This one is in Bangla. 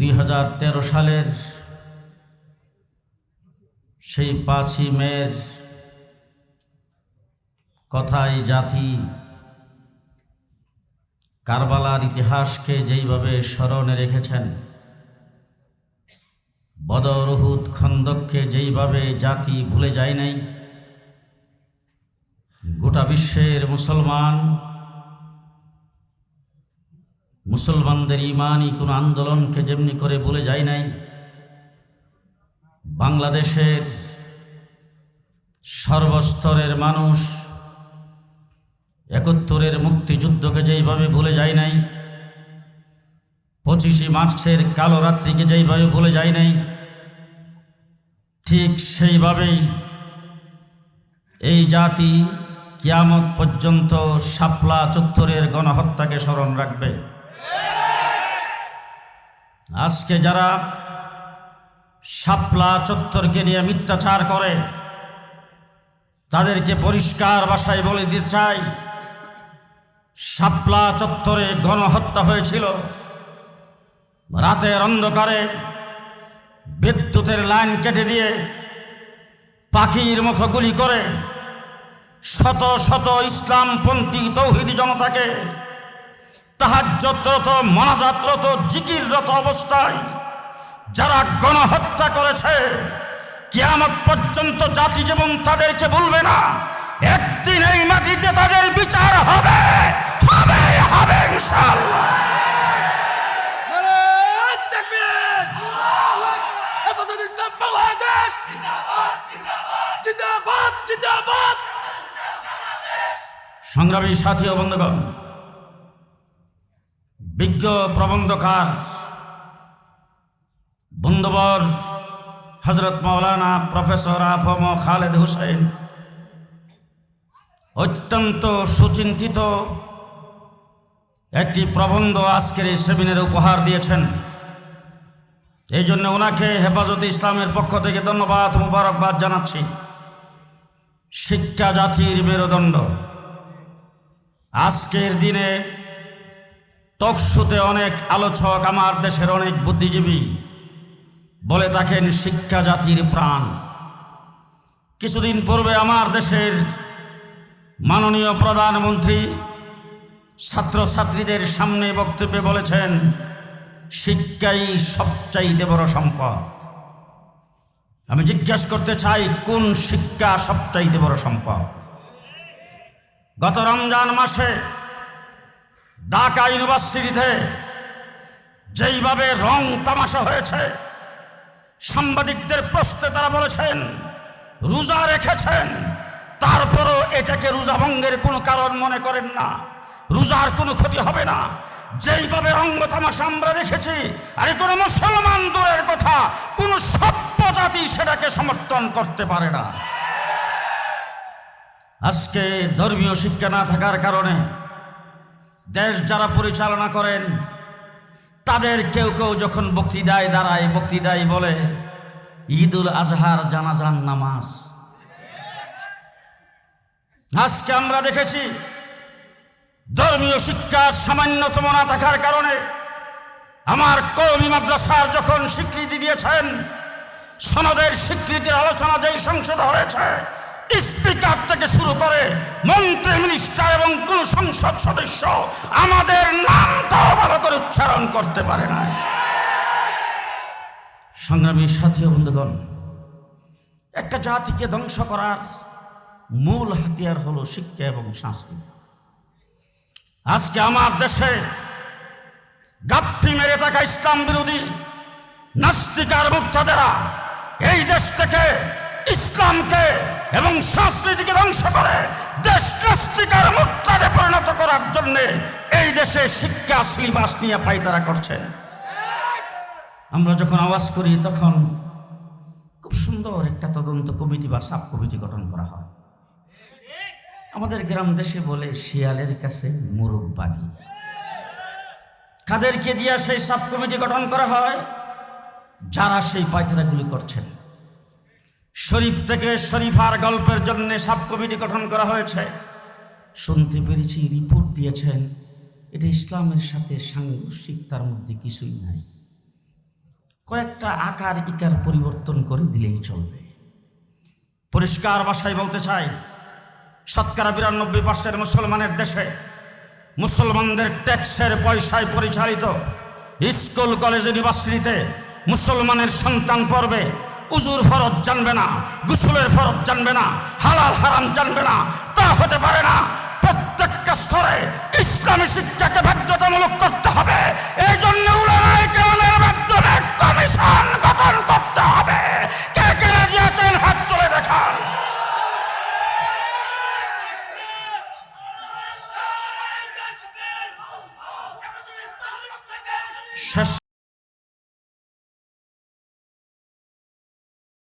দুই হাজার তেরো সালের সেই পাঁচই মের কথাই জাতি কারবালার ইতিহাসকে যেইভাবে স্মরণে রেখেছেন, বদর উহুদ খন্দককে যেইভাবে জাতি ভুলে যায় নাই, গোটা বিশ্বের মুসলমান মুসলমানদের ইমানই কোনো আন্দোলনকে যেমনি করে ভুলে যায় নাই, বাংলাদেশের সর্বস্তরের মানুষ একাত্তরের মুক্তিযুদ্ধকে যেইভাবে ভুলে যায় নাই, পঁচিশে মার্চের কালো রাত্রিকে যেইভাবে ভুলে যায় নাই, ঠিক সেইভাবেই এই জাতি কিয়ামত পর্যন্ত শাপলা চত্বরের গণহত্যাকে স্মরণ রাখবে। আজকে যারা শাপলা চত্বরকে নিয়ে মিথ্যাচার করে, তাদেরকে পরিষ্কার ভাষায় বলে দিতে চাই, শাপলা চত্বরে গণহত্যা হয়েছিল। রাতের অন্ধকারে বিদ্যুতের লাইন কেটে দিয়ে পাখির মতো গুলি করে শত শত ইসলামপন্থী তৌহিদি জনতাকে তাহাজ্যতরত মনাজাতরত জিকিররত অবস্থায় যারা গণহত্যা করেছে কিয়ামত পর্যন্ত জাতি যেমন তাদেরকে বলবে না। একদিন এই মাটিতে তাদের বিচার হবে হবে হবে বাংলাদেশ। জিন্দাবাদ জিন্দাবাদ। সংগ্রামী সাথী বন্ধুগণ বিজ্ঞ প্রবন্ধকার বন্ধুবর হজরত মৌলানা প্রফেসর আফম খালেদ হুসেন অত্যন্ত সুচিন্তিত একটি প্রবন্ধ আজকের এই সেমিনারে উপহার দিয়েছেন। এই জন্য ওনাকে হেফাজতে ইসলামের পক্ষ থেকে ধন্যবাদ, মুবারকবাদ জানাচ্ছি। শিক্ষা জাতির মেরুদণ্ড। আজকের দিনে তকশুতে অনেক আলোচক আমার দেশের অনেক বুদ্ধিজীবী। বলে থাকেন, শিক্ষা জাতির প্রাণ। কিছুদিন পূর্বে আমার দেশের মাননীয় প্রধানমন্ত্রী ছাত্রছাত্রীদের সামনে বক্তব্যে বলেছেন, শিক্ষাই সবচাইতে বড় সম্পদ। আমি জিজ্ঞাসা করতে চাই, কোন শিক্ষা সবচাইতে বড় সম্পদ? গত রমজান মাসে ঢাকা ইউনিভার্সিটিতে যেইভাবে রং তামাশা হয়েছে, সাংবাদিকদের প্রশ্নে তারা বলেছেন, রোজা রেখেছেন, তারপরও এটাকে রোজা ভঙ্গের কোনো কারণ মনে করেন না। রোজার কোনো ক্ষতি হবে না। যেইভাবে রঙ্গ তামাশা আমরা দেখেছি, আরে কোনো মুসলমান দূরের কথা, কোনো সভ্য জাতি সেটাকে সমর্থন করতে পারে না। আজকে ধর্মীয় শিক্ষা না থাকার কারণে দেশ যারা পরিচালনা করেন, তাদের কেউ কেউ যখন বক্তৃতায় দাঁড়ায়, বক্তৃতায় বলে, ঈদুল আজহার জানাজান নামাজ। আজকে আমরা দেখেছি, ধর্মীয় শিক্ষার সামান্যতম না থাকার কারণে, আমার কৌমি মাদ্রাসার যখন স্বীকৃতি দিয়েছেন, সনদের স্বীকৃতির আলোচনা যেই সংসদ হয়েছে স্পিকার থেকে শুরু করে মন্ত্রী মিনিস্টার এবং কোন সংসদ সদস্য আমাদের নামটাও ভালো করে উচ্চারণ করতে পারে না। সংগ্রামী সাথী বন্ধুগণ, একটা জাতিকে ধ্বংস করার মূল হাতিয়ার হলো শিক্ষা এবং সংস্কৃতি। আজকে আমার দেশে গাপ্তি মেরে থাকা ইসলাম বিরোধী নাস্তিকার মুক্তাদেরা এই দেশ থেকে ইসলামকে এবং সংস্কৃতিকে ধ্বংস করে, দেশ নাস্তিকার মুক্তাদে পরিণত করার জন্য এই দেশে শিক্ষা, সিলেবাস নিয়ে পাইতারা করছে। আমরা যখন আওয়াজ করি, তখন খুব সুন্দর একটা তদন্ত কমিটি বা সাব কমিটি গঠন করা হয়। আমাদের গ্রাম দেশে বলে, শিয়ালের কাছে মুরগ বাগি। কাদেরকে দিয়া সেই সাব কমিটি গঠন করা হয়? যারা সেই পায়তারাগুলি করছেন। শরীফ থেকে শরীফার গল্পের জন্য সাব কমিটি গঠন করা হয়েছে। শুনতে পেরেছি, রিপোর্ট দিয়েছেন। এটা ইসলামের সাথে সাংঘর্ষিক, তার মধ্যে কিছুই নাই। কয়েকটা আকার ইকার পরিবর্তন করে দিলেই চলবে। পরিষ্কার ভাষায় বলতে চাই, শতকরা বিরানব্বই পার্সেন্ট মুসলমানের দেশে মুসলমানদের ট্যাক্সের পয়সায় পরিচালিত স্কুল, কলেজ, ইউনিভার্সিটিতে মুসলমানের সন্তান পড়বে। উজুর ফরজ জানবে না, গুসলের ফরজ জানবে না, হালাল হারাম জানবে না, তা হতে পারে না। প্রত্যেকটা স্তরে ইসলামী শিক্ষাকে বাধ্যতামূলক করতে হবে। এই জন্য করতে হবে। কে কে তুলে দেখান। শেষ